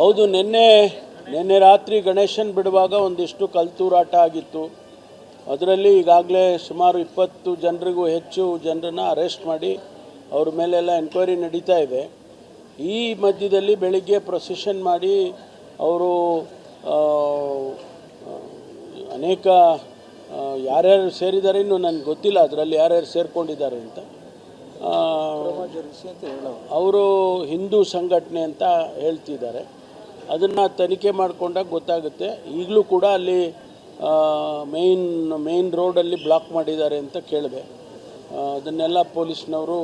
ಹೌದು ನಿನ್ನೆ ನಿನ್ನೆ ರಾತ್ರಿ ಗಣೇಶನ್ ಬಿಡುವಾಗ ಒಂದಿಷ್ಟು ಕಲ್ತೂರಾಟ ಆಗಿತ್ತು. ಅದರಲ್ಲಿ ಈಗಾಗಲೇ ಸುಮಾರು ಇಪ್ಪತ್ತು ಜನರಿಗೂ ಹೆಚ್ಚು ಜನರನ್ನು ಅರೆಸ್ಟ್ ಮಾಡಿ ಅವ್ರ ಮೇಲೆಲ್ಲ ಎನ್ಕ್ವೈರಿ ನಡೀತಾ ಇದೆ. ಈ ಮಧ್ಯದಲ್ಲಿ ಬೆಳಿಗ್ಗೆ ಪ್ರೊಸೆಷನ್ ಮಾಡಿ ಅವರು ಅನೇಕ ಯಾರ್ಯಾರು ಸೇರಿದ್ದಾರೆ ಇನ್ನು ನನಗೆ ಗೊತ್ತಿಲ್ಲ ಅದರಲ್ಲಿ ಯಾರ್ಯಾರು ಸೇರಿಕೊಂಡಿದ್ದಾರೆ ಅಂತ. ಅವರು ಹಿಂದೂ ಸಂಘಟನೆ ಅಂತ ಹೇಳ್ತಿದ್ದಾರೆ. ಅದನ್ನು ತನಿಖೆ ಮಾಡಿಕೊಂಡಾಗ ಗೊತ್ತಾಗುತ್ತೆ. ಈಗಲೂ ಕೂಡ ಅಲ್ಲಿ ಮೇಯ್ನ್ ಮೇಯ್ನ್ ರೋಡಲ್ಲಿ ಬ್ಲಾಕ್ ಮಾಡಿದ್ದಾರೆ ಅಂತ ಕೇಳಿದೆ. ಅದನ್ನೆಲ್ಲ ಪೊಲೀಸ್ನವರು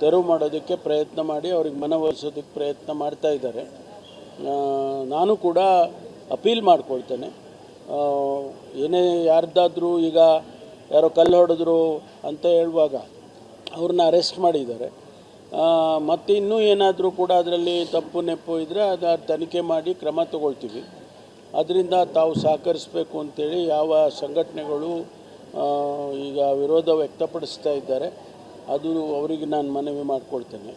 ತೆರವು ಮಾಡೋದಕ್ಕೆ ಪ್ರಯತ್ನ ಮಾಡಿ, ಅವ್ರಿಗೆ ಮನವೊಲಿಸೋದಕ್ಕೆ ಪ್ರಯತ್ನ ಮಾಡ್ತಾ ಇದ್ದಾರೆ. ನಾನು ಕೂಡ ಅಪೀಲ್ ಮಾಡ್ಕೊಳ್ತೇನೆ. ಏನೇ ಯಾರ್ದಾದ್ರೂ ಈಗ ಯಾರೋ ಕಲ್ಲು ಹೊಡೆದ್ರು ಅಂತ ಹೇಳುವಾಗ ಅವ್ರನ್ನ ಅರೆಸ್ಟ್ ಮಾಡಿದ್ದಾರೆ. ಮತ್ತು ಇನ್ನೂ ಏನಾದರೂ ಕೂಡ ಅದರಲ್ಲಿ ತಪ್ಪು ನೆಪ್ಪು ಇದ್ದರೆ ಅದು ತನಿಖೆ ಮಾಡಿ ಕ್ರಮ ತಗೊಳ್ತೀವಿ. ಅದರಿಂದ ತಾವು ಸಹಕರಿಸಬೇಕು ಅಂತೇಳಿ ಯಾವ ಸಂಘಟನೆಗಳು ಈಗ ವಿರೋಧ ವ್ಯಕ್ತಪಡಿಸ್ತಾ ಇದ್ದಾರೆ, ಅದು ಅವರಿಗೆ ನಾನು ಮನವಿ ಮಾಡಿಕೊಳ್ತೇನೆ.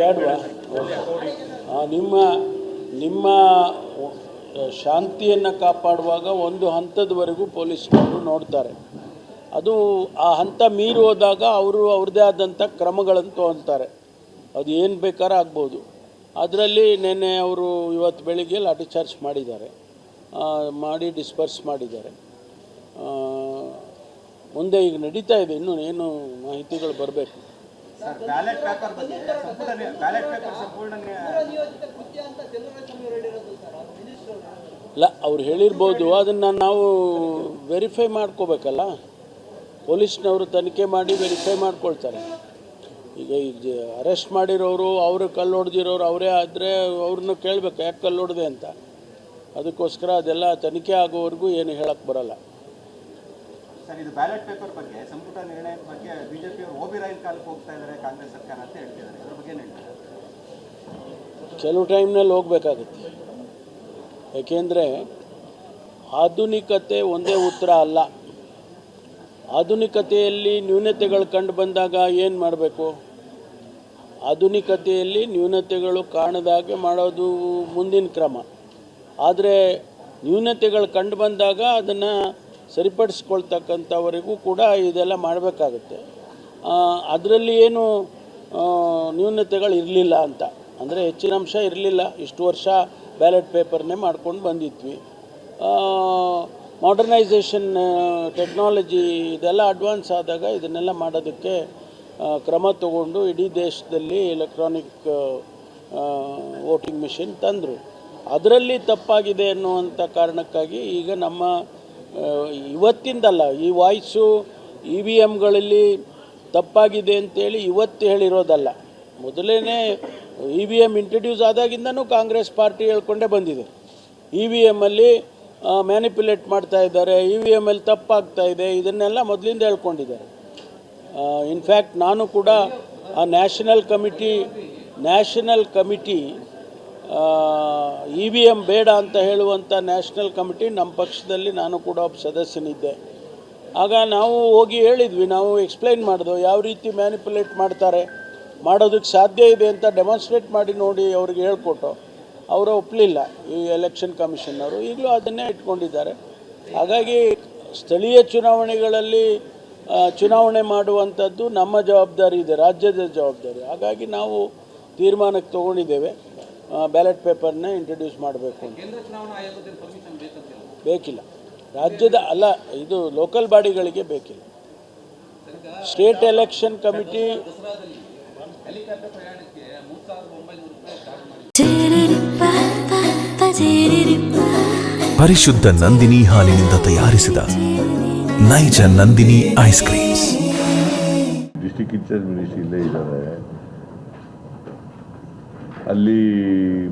ಬೇಡವಾ ನಿಮ್ಮ ನಿಮ್ಮ ಶಾಂತಿಯನ್ನು ಕಾಪಾಡುವಾಗ ಒಂದು ಹಂತದವರೆಗೂ ಪೊಲೀಸ್ನವರು ನೋಡ್ತಾರೆ. ಅದು ಆ ಹಂತ ಮೀರಿ ಹೋದಾಗ ಅವರು ಅವ್ರದ್ದೇ ಆದಂಥ ಕ್ರಮಗಳನ್ನು ಅಂತಾರೆ ಅದು ಏನು ಬೇಕಾದ್ರೂ ಆಗ್ಬೋದು. ಅದರಲ್ಲಿ ನಿನ್ನೆ ಅವರು ಇವತ್ತು ಬೆಳಿಗ್ಗೆ ಲಾಠಿ ಚಾರ್ಜ್ ಮಾಡಿದ್ದಾರೆ. ಮಾಡಿ ಡಿಸ್ಪರ್ಸ್ ಮಾಡಿದ್ದಾರೆ. ಮುಂದೆ ಈಗ ನಡೀತಾ ಇದೆ. ಇನ್ನೂ ಏನು ಮಾಹಿತಿಗಳು ಬರಬೇಕು. ಸರ್ ಬ್ಯಾಲೆಟ್ ಪೇಪರ್ ಬಗ್ಗೆ ಸಂಪೂರ್ಣ ಬ್ಯಾಲೆಟ್ ಪೇಪರ್ ಸಂಪೂರ್ಣ ಇಲ್ಲ ಅವ್ರು ಹೇಳಿರ್ಬೋದು ಅದನ್ನು ನಾವು ವೆರಿಫೈ ಮಾಡ್ಕೋಬೇಕಲ್ಲ? ಪೊಲೀಸ್ನವರು ತನಿಖೆ ಮಾಡಿ ವೆರಿಫೈ ಮಾಡ್ಕೊಳ್ತಾರೆ. ಈಗ ಈಗ ಅರೆಸ್ಟ್ ಮಾಡಿರೋರು ಅವರು ಕಲ್ಲು ಹೊಡೆದಿರೋರು ಅವರೇ ಆದರೆ ಅವ್ರನ್ನ ಕೇಳಬೇಕು ಯಾಕೆ ಕಲ್ಲು ಹೊಡೆದೆ ಅಂತ. ಅದಕ್ಕೋಸ್ಕರ ಅದೆಲ್ಲ ತನಿಖೆ ಆಗೋವರೆಗೂ ಏನು ಹೇಳಕ್ಕೆ ಬರಲ್ಲ. ಸರ್ ಇದು ಬ್ಯಾಲೆಟ್ ಪೇಪರ್ ಬಗ್ಗೆ ಸಂಪುಟ ನಿರ್ಣಯದ ಬಗ್ಗೆ ಬಿಜೆಪಿ ಓಬಿ ರೈಲ್ ಕಾಲಕ್ಕೆ ಹೋಗ್ತಾ ಇದ್ದಾರೆ ಕಾಂಗ್ರೆಸ್ ಸರ್ಕಾರ ಅಂತ ಹೇಳ್ತಿದ್ದಾರೆ. ಅದ್ರ ಬಗ್ಗೆ ಕೆಲವು ಟೈಮ್ನಲ್ಲಿ ಹೋಗಬೇಕಾಗುತ್ತೆ. ಏಕೆಂದರೆ ಆಧುನಿಕತೆ ಒಂದೇ ಉತ್ತರ ಅಲ್ಲ. ಆಧುನಿಕತೆಯಲ್ಲಿ ನ್ಯೂನತೆಗಳು ಕಂಡು ಬಂದಾಗ ಏನು ಮಾಡಬೇಕು? ಆಧುನಿಕತೆಯಲ್ಲಿ ನ್ಯೂನತೆಗಳು ಕಾಣದಾಗೆ ಮಾಡೋದು ಮುಂದಿನ ಕ್ರಮ. ಆದರೆ ನ್ಯೂನತೆಗಳು ಕಂಡು ಬಂದಾಗ ಅದನ್ನು ಸರಿಪಡಿಸ್ಕೊಳ್ತಕ್ಕಂಥವರೆಗೂ ಕೂಡ ಇದೆಲ್ಲ ಮಾಡಬೇಕಾಗುತ್ತೆ. ಅದರಲ್ಲಿ ಏನು ನ್ಯೂನತೆಗಳು ಇರಲಿಲ್ಲ ಅಂತ. ಅಂದರೆ ಹೆಚ್ಚಿನ ಅಂಶ ಇರಲಿಲ್ಲ. ಇಷ್ಟು ವರ್ಷ ಬ್ಯಾಲೆಟ್ ಪೇಪರ್ನೇ ಮಾಡ್ಕೊಂಡು ಬಂದಿದ್ವಿ. ಮಾಡರ್ನೈಸೇಷನ್ ಟೆಕ್ನಾಲಜಿ ಇದೆಲ್ಲ ಅಡ್ವಾನ್ಸ್ ಆದಾಗ ಇದನ್ನೆಲ್ಲ ಮಾಡೋದಕ್ಕೆ ಕ್ರಮ ತಗೊಂಡು ಇಡೀ ದೇಶದಲ್ಲಿ ಎಲೆಕ್ಟ್ರಾನಿಕ್ ವೋಟಿಂಗ್ ಮಿಷಿನ್ ತಂದರು. ಅದರಲ್ಲಿ ತಪ್ಪಾಗಿದೆ ಅನ್ನುವಂಥ ಕಾರಣಕ್ಕಾಗಿ ಈಗ ನಮ್ಮ ಇವತ್ತಿಂದಲ್ಲ ಈ ವಾಯ್ಸು ಇ ವಿ ಎಮ್ಗಳಲ್ಲಿ ತಪ್ಪಾಗಿದೆ ಅಂತೇಳಿ ಇವತ್ತು ಹೇಳಿರೋದಲ್ಲ. ಮೊದಲೇ ಇ ವಿ ಎಂ ಇಂಟ್ರಡ್ಯೂಸ್ ಆದಾಗಿಂದನೂ ಕಾಂಗ್ರೆಸ್ ಪಾರ್ಟಿ ಹೇಳ್ಕೊಂಡೇ ಬಂದಿದೆ. ಇ ವಿ ಎಮ್ಮಲ್ಲಿ ಮ್ಯಾನಿಪ್ಯುಲೇಟ್ ಮಾಡ್ತಾ ಇದ್ದಾರೆ, ಇ ವಿ ಎಮ್ಮಲ್ಲಿ ತಪ್ಪಾಗ್ತಾ ಇದೆ, ಇದನ್ನೆಲ್ಲ ಮೊದಲಿಂದ ಹೇಳ್ಕೊಂಡಿದ್ದಾರೆ. ಇನ್ಫ್ಯಾಕ್ಟ್ ನಾನು ಕೂಡ ಆ national committee national committee E V M ಬೇಡ ಅಂತ ಹೇಳುವಂಥ ನ್ಯಾಷನಲ್ ಕಮಿಟಿ ನಮ್ಮ ಪಕ್ಷದಲ್ಲಿ ನಾನು ಕೂಡ ಒಬ್ಬ ಸದಸ್ಯನಿದ್ದೆ. ಆಗ ನಾವು ಹೋಗಿ ಹೇಳಿದ್ವಿ, ನಾವು ಎಕ್ಸ್ಪ್ಲೈನ್ ಮಾಡಿದ್ವು, ಯಾವ ರೀತಿ ಮ್ಯಾನಿಪುಲೇಟ್ ಮಾಡ್ತಾರೆ ಮಾಡೋದಕ್ಕೆ ಸಾಧ್ಯ ಇದೆ ಅಂತ ಡೆಮಾನ್ಸ್ಟ್ರೇಟ್ ಮಾಡಿ ನೋಡಿ ಅವ್ರಿಗೆ ಹೇಳ್ಕೊಟ್ಟು ಅವರು ಒಪ್ಪಲಿಲ್ಲ ಈ ಎಲೆಕ್ಷನ್ ಕಮಿಷನ್ನವರು ಈಗಲೂ ಅದನ್ನೇ ಇಟ್ಕೊಂಡಿದ್ದಾರೆ. ಹಾಗಾಗಿ ಸ್ಥಳೀಯ ಚುನಾವಣೆಗಳಲ್ಲಿ ಚುನಾವಣೆ ಮಾಡುವಂಥದ್ದು ನಮ್ಮ ಜವಾಬ್ದಾರಿ ಇದೆ ರಾಜ್ಯದ ಜವಾಬ್ದಾರಿ. ಹಾಗಾಗಿ ನಾವು ತೀರ್ಮಾನಕ್ಕೆ ತೊಗೊಂಡಿದ್ದೇವೆ. ಬ್ಯಾಲೆಟ್ ಪೇಪರ್ನ ಇಂಟ್ರೊಡ್ಯೂಸ್ ಮಾಡಬೇಕು ಅಂತ. ಬೇಕಿಲ್ಲ. ರಾಜ್ಯದ ಅಲ್ಲ ಇದು ಲೋಕಲ್ ಬಾಡಿಗಳಿಗೆ ಬೇಕಿಲ್ಲ. ಸ್ಟೇಟ್ ಎಲೆಕ್ಷನ್ ಕಮಿಟಿ ಪರಿಶುದ್ಧ ನಂದಿನಿ ಹಾಲಿನಿಂದ ತಯಾರಿಸಿದ ನೈಜ Nandini ice creams. District incharge ministry ಇಲ್ಲೇ ಇದ್ದಾರೆ. ಅಲ್ಲಿ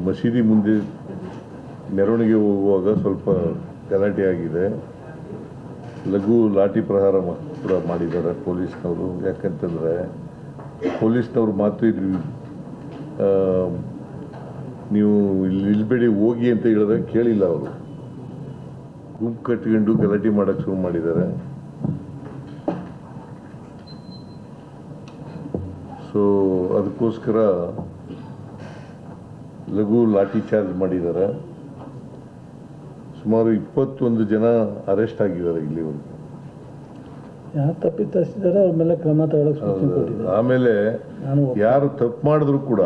ಮಸೀದಿ ಮುಂದೆ ಮೆರವಣಿಗೆ ಹೋಗುವಾಗ ಸ್ವಲ್ಪ ಗಲಾಟೆ ಆಗಿದೆ. ಲಘು ಲಾಠಿ ಪ್ರಹಾರ ಕೂಡ ಮಾಡಿದ್ದಾರೆ ಪೊಲೀಸ್ನವರು. ಯಾಕಂತಂದರೆ ಪೊಲೀಸ್ನವ್ರ ಮಾತು ಇಲ್ಲಿ ನೀವು ಇಲ್ಲಿ ಇಲ್ಬೇಡಿ ಹೋಗಿ ಅಂತ ಹೇಳಿದಾಗ ಕೇಳಿಲ್ಲ ಅವರು. ಗುಂಪು ಕಟ್ಕೊಂಡು ಗಲಾಟೆ ಮಾಡೋಕ್ಕೆ ಶುರು ಮಾಡಿದ್ದಾರೆ. ಸೊ ಅದಕ್ಕೋಸ್ಕರ ಲಘು ಲಾಠಿ ಚಾರ್ಜ್ ಮಾಡಿದ್ದಾರೆ. ಸುಮಾರು ಇಪ್ಪತ್ತೊಂದು ಜನ ಅರೆಸ್ಟ್ ಆಗಿದ್ದಾರೆ ಇಲ್ಲಿವರೆಗೆ ಯಾರು ತಪ್ಪಿತಸ್ಥಿದ್ದಾರೆ ಅವ್ರ ಮೇಲೆ ಕ್ರಮ ತಗೊಳಕ್ ಸೂಚನೆ ಕೊಟ್ಟಿದ್ದಾರೆ. ಆಮೇಲೆ ನಾನು ಯಾರು ತಪ್ಪು ಮಾಡಿದ್ರು ಕೂಡ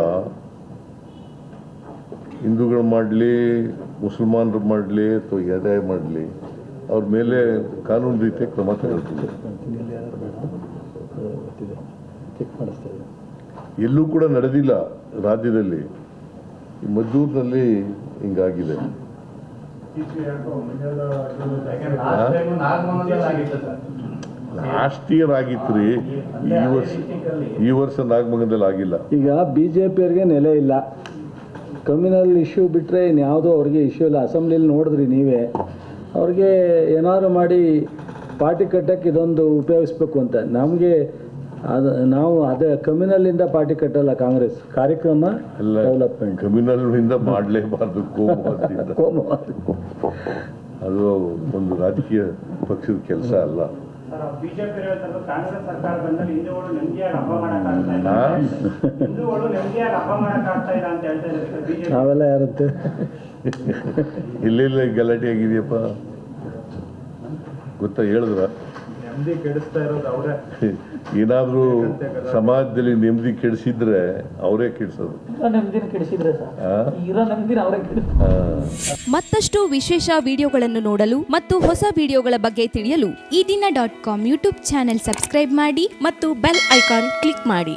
ಹಿಂದೂಗಳು ಮಾಡಲಿ ಮುಸಲ್ಮಾನರು ಮಾಡಲಿ ಅಥವಾ ಯಾವುದೇ ಮಾಡಲಿ ಅವ್ರ ಮೇಲೆ ಕಾನೂನು ರೀತಿಯ ಕ್ರಮ ತಗೊಳ್ತಿದೆ ಯಾರು ಎಲ್ಲೂ ಕೂಡ ನಡೆದಿಲ್ಲ ರಾಜ್ಯದಲ್ಲಿ. ಈ ಮದ್ದೂರಿನಲ್ಲಿ ಹಿಂಗಾಗಿದೆ. ಲಾಸ್ಟ್ ಇಯರ್ ಆಗಿತ್ತು ರೀ ಈ ವರ್ಷ ಈ ವರ್ಷ ನಾಗಮಂಗಲದಲ್ಲಿ ಆಗಿಲ್ಲ. ಈಗ ಬಿ ಜೆ ಪಿಯವ್ರಿಗೆ ನೆಲೆ ಇಲ್ಲ. ಕಮ್ಯುನಲ್ ಇಶ್ಯೂ ಬಿಟ್ಟರೆ ಇನ್ಯಾವುದೋ ಅವ್ರಿಗೆ ಇಶ್ಯೂ ಇಲ್ಲ. ಅಸೆಂಬ್ಲಿಲಿ ನೋಡಿದ್ರಿ ನೀವೇ. ಅವ್ರಿಗೆ ಏನಾದ್ರು ಮಾಡಿ ಪಾರ್ಟಿ ಕಟ್ಟಕ್ಕೆ ಇದೊಂದು ಉಪಯೋಗಿಸ್ಬೇಕು ಅಂತ. ನಮಗೆ ಅದು ನಾವು ಅದೇ ಕಮ್ಯುನಲ್ಲಿಂದ ಪಾರ್ಟಿ ಕಟ್ಟಲ್ಲ ಕಾಂಗ್ರೆಸ್. ಕಾರ್ಯಕ್ರಮ ಡೆವಲಪ್ಮೆಂಟ್ ಕಮ್ಯುನಲ್ನಿಂದ ಮಾಡಲೇಬಾರ್ದು ಕೋಮುವಾದದಿಂದ ಕೋಮುವಾದ. ಅದು ಒಂದು ರಾಜಕೀಯ ಪಕ್ಷದ ಕೆಲಸ ಅಲ್ಲ. ಬಿಜೆಪಿ ಹೇಳ್ತಾರೆ ಕಾಂಗ್ರೆಸ್ ಸರ್ಕಾರ ಬಂದಲ್ಲಿ ಹಿಂದೂಗಳು ನೆಮ್ಮದಿಯಾಗಿ ಹಬ್ಬ ಮಾಡಕ್ ಆಗ್ತಾ ಇಲ್ಲ. ನಾ ಹಿಂದೂಗಳು ನೆಮ್ಮದಿಯಾಗಿ ಹಬ್ಬ ಮಾಡಕ್ ಆಗ್ತಾ ಇಲ್ಲ ಅಂತ ಹೇಳ್ತಾ ಇದ್ದಾರೆ ಬಿಜೆಪಿ. ನಾವೆಲ್ಲ ಯಾರುತ್ತೆ ಎಲ್ಲೆಲ್ಲ ಗಲಾಟೆ ಆಗಿದೆಯಪ್ಪ. ಗೊತ್ತಾ ಹೇಳಿದ್ರ? ನೆಮ್ಮದಿ ಕೆಡಿಸ್ತಾ ಇರೋದು ಅವರೇ. ಏನಾದರೂ ಸಮಾಜದಲ್ಲಿ ನೆಮ್ಮದಿ ಕೆಡಿಸಿದ್ರೆ ಅವರೇ ಕೆಡಿಸೋದು. ಮತ್ತಷ್ಟು ವಿಶೇಷ ವಿಡಿಯೋಗಳನ್ನು ನೋಡಲು ಮತ್ತು ಹೊಸ ವಿಡಿಯೋಗಳ ಬಗ್ಗೆ ತಿಳಿಯಲು ಈ ದಿನ dot com YouTube channel subscribe ಮಾಡಿ ಮತ್ತು ಬೆಲ್ ಐಕಾನ್ ಕ್ಲಿಕ್ ಮಾಡಿ.